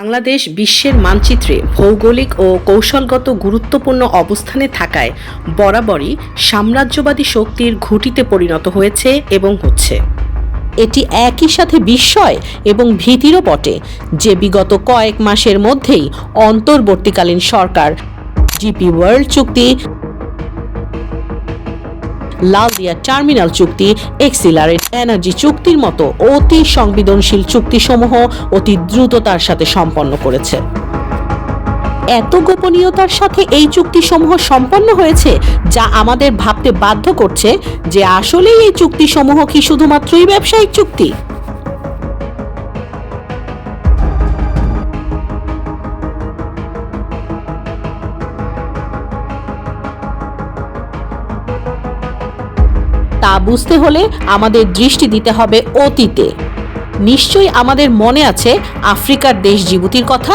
বাংলাদেশ বিশ্বের মানচিত্রে ভৌগোলিক ও কৌশলগত গুরুত্বপূর্ণ অবস্থানে থাকায় বরাবরই সাম্রাজ্যবাদী শক্তির ঘুঁটিতে পরিণত হয়েছে এবং হচ্ছে। এটি একই সাথে বিস্ময় এবং ভীতিরও বটে, যে বিগত কয়েক মাসের মধ্যেই অন্তর্বর্তীকালীন সরকার, জিপি ওয়ার্ল্ড চুক্তি লালদিয়া টার্মিনাল চুক্তি, এক্সিলারেট এনার্জি চুক্তির মতো অতি সংবেদনশীল চুক্তিসমূহ অতি দ্রুততার সাথে সম্পন্ন করেছে। এত গোপনীয়তার সাথে এই চুক্তিসমূহ সম্পন্ন হয়েছে, যা আমাদের ভাবতে বাধ্য করছে যে আসলেই এই চুক্তিসমূহ কি শুধুমাত্রই ব্যবসায়িক চুক্তি? তা বুঝতে হলে আমাদের দৃষ্টি দিতে হবে অতীতে। নিশ্চয়ই আমাদের মনে আছে আফ্রিকার দেশ জিবুতির কথা?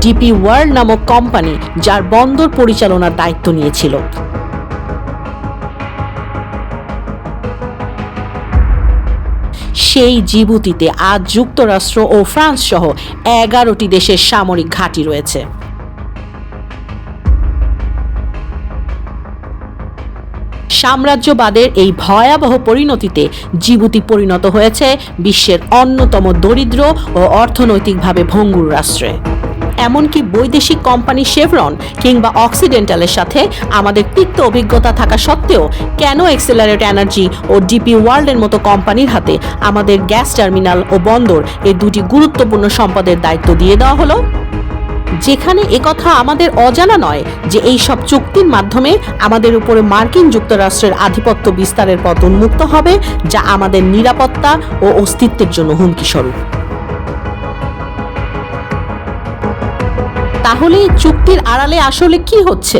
ডিপি ওয়ার্ল্ড নামক কোম্পানি যার বন্দর পরিচালনার দায়িত্ব নিয়েছিল। সেই জিবুতিতে আজ যুক্তরাষ্ট্র ও ফ্রান্স সহ এগারোটি দেশের সামরিক ঘাঁটি রয়েছে। সাম্রাজ্যবাদের এই ভয়াবহ পরিণতিতে জিবুতি পরিণত হয়েছে বিশ্বের অন্যতম দরিদ্র ও অর্থনৈতিকভাবে ভঙ্গুর রাষ্ট্রে। এমনকি বৈদেশিক কোম্পানি শেভরন কিংবা অক্সিডেন্টালের সাথে আমাদের তিক্ত অভিজ্ঞতা থাকা সত্ত্বেও কেন এক্সেলারেট এনার্জি ও ডিপি ওয়ার্ল্ডের মতো কোম্পানির হাতে আমাদের গ্যাস টার্মিনাল ও বন্দর এই দুটি গুরুত্বপূর্ণ সম্পদের দায়িত্ব দিয়ে দেওয়া হলো? যেখানে একথা আমাদের অজানা নয় যে এই সব চুক্তির মাধ্যমে আমাদের উপরে মার্কিন যুক্তরাষ্ট্রের আধিপত্য বিস্তারের পথ উন্মুক্ত হবে, যা আমাদের নিরাপত্তা ও অস্তিত্বের জন্য হুমকি স্বরূপ তাহলে চুক্তির আড়ালে আসলে কি হচ্ছে?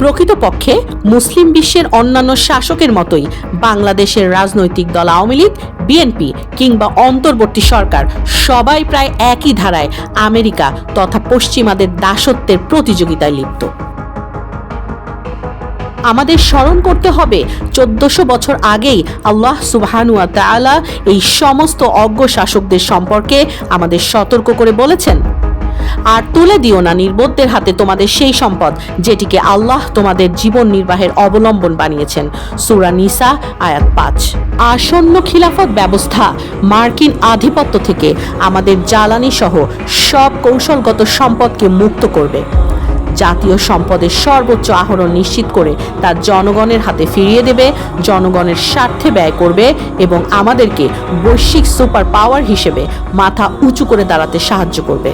প্রকৃতপক্ষে মুসলিম বিশ্বের অন্যান্য শাসকের মতোই বাংলাদেশের রাজনৈতিক দল আওয়ামী লীগ, বিএনপি কিংবা অন্তর্বর্তী সরকার সবাই প্রায় একই ধারায় আমেরিকা তথা পশ্চিমাদের দাসত্বের প্রতিযোগিতায় লিপ্ত। আমাদের স্মরণ করতে হবে, চোদ্দশো বছর আগেই আল্লাহ সুবহানুয়া তাআলা এই সমস্ত অজ্ঞ শাসকদের সম্পর্কে আমাদের সতর্ক করে বলেছেন। আর তুলে দিও না নির্বোধদের হাতে তোমাদের সেই সম্পদ, যেটিকে আল্লাহ তোমাদের জীবন নির্বাহের অবলম্বন বানিয়েছেন। সুরা নিসা, আয়াত পাঁচ। আসন্ন খিলাফত ব্যবস্থা মার্কিন আধিপত্য থেকে আমাদের জ্বালানি সহ সব কৌশলগত সম্পদকে মুক্ত করবে। জাতীয় সম্পদের সর্বোচ্চ আহরণ নিশ্চিত করে তা জনগণের হাতে ফিরিয়ে দেবে, জনগণের স্বার্থে ব্যয় করবে এবং আমাদেরকে বৈশ্বিক সুপার পাওয়ার হিসেবে মাথা উঁচু করে দাঁড়াতে সাহায্য করবে।